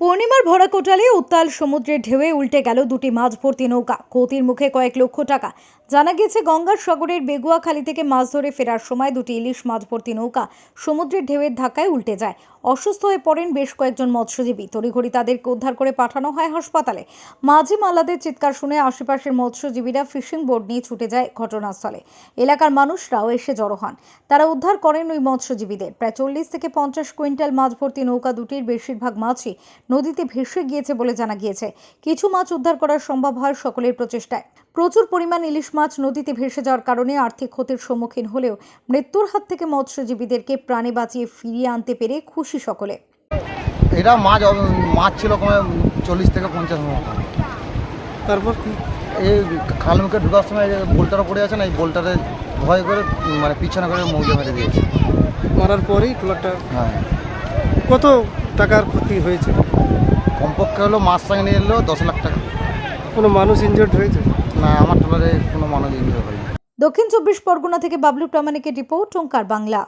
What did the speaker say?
পূর্ণিমার ভরা কোটালে উত্তাল সমুদ্রের ঢেউয়ে উল্টে গেল দুটি মাছ ভর্তি নৌকা। ক্ষতির মুখে কয়েক লক্ষ টাকা। জানা গেছে গঙ্গার সাগরের বেগুয়াখালী থেকে মাছ ধরে ফেরার সময় দুটি ইলিশ মাছ ভর্তি নৌকা সমুদ্রের ঢেউয়ের ধাক্কায় উল্টে যায়। অসুস্থ হয়ে পড়েন বেশ কয়েকজন মৎস্যজীবী। তড়িঘড়ি তাদেরকে উদ্ধার করে পাঠানো হয় হাসপাতালে। মাঝি মালাদের চিৎকার শুনে আশেপাশের মৎস্যজীবীরা ফিশিং বোর্ড নিয়ে ছুটে যায় ঘটনাস্থলে। এলাকার মানুষরাও এসে জড়ো হন। তারা উদ্ধার করেন ওই মৎস্যজীবীদের। প্রায় চল্লিশ থেকে পঞ্চাশ কুইন্টাল মাছ ভর্তি নৌকা দুটির বেশিরভাগ মাছই নদীতে ভেসে গিয়েছে বলে জানা গিয়েছে। কিছু মাছ উদ্ধার করা সম্ভব হয় সকলের প্রচেষ্টায়। প্রচুর পরিমাণ ইলিশ মাছ নদীতে ভেসে যাওয়ার কারণে আর্থিক ক্ষতির সম্মুখীন হলেও মৃত্যুর হাত থেকে মৎস্যজীবীদেরকে প্রাণে বাঁচিয়ে ফিরিয়ে আনতে পেরে খুশি সকলে। এটা মাছ মাছ ছিল কমে চল্লিশ থেকে পঞ্চাশ মতো তারপর এই খাল মুখে ঢোকার সময় বোল্টারও পড়ে আছে না এই বোল্টারে ভয় করে মানে পিছনে করে মৌজা মেরে দিয়েছে। মারার পরেই ট্রলারটা হ্যাঁ। কত টাকার ক্ষতি হয়েছে? কমপক্ষে হলো মাছ সঙ্গে নিয়ে এলো দশ লাখ টাকা। কোনো মানুষ ইনজোর্ড হয়েছে? না আমার ট্রলারে কোনো মানুষ ইনজয় হয়নি। দক্ষিণ চব্বিশ পরগনা থেকে বাবলু প্রামাণিকের রিপোর্ট ওঙ্কার বাংলা।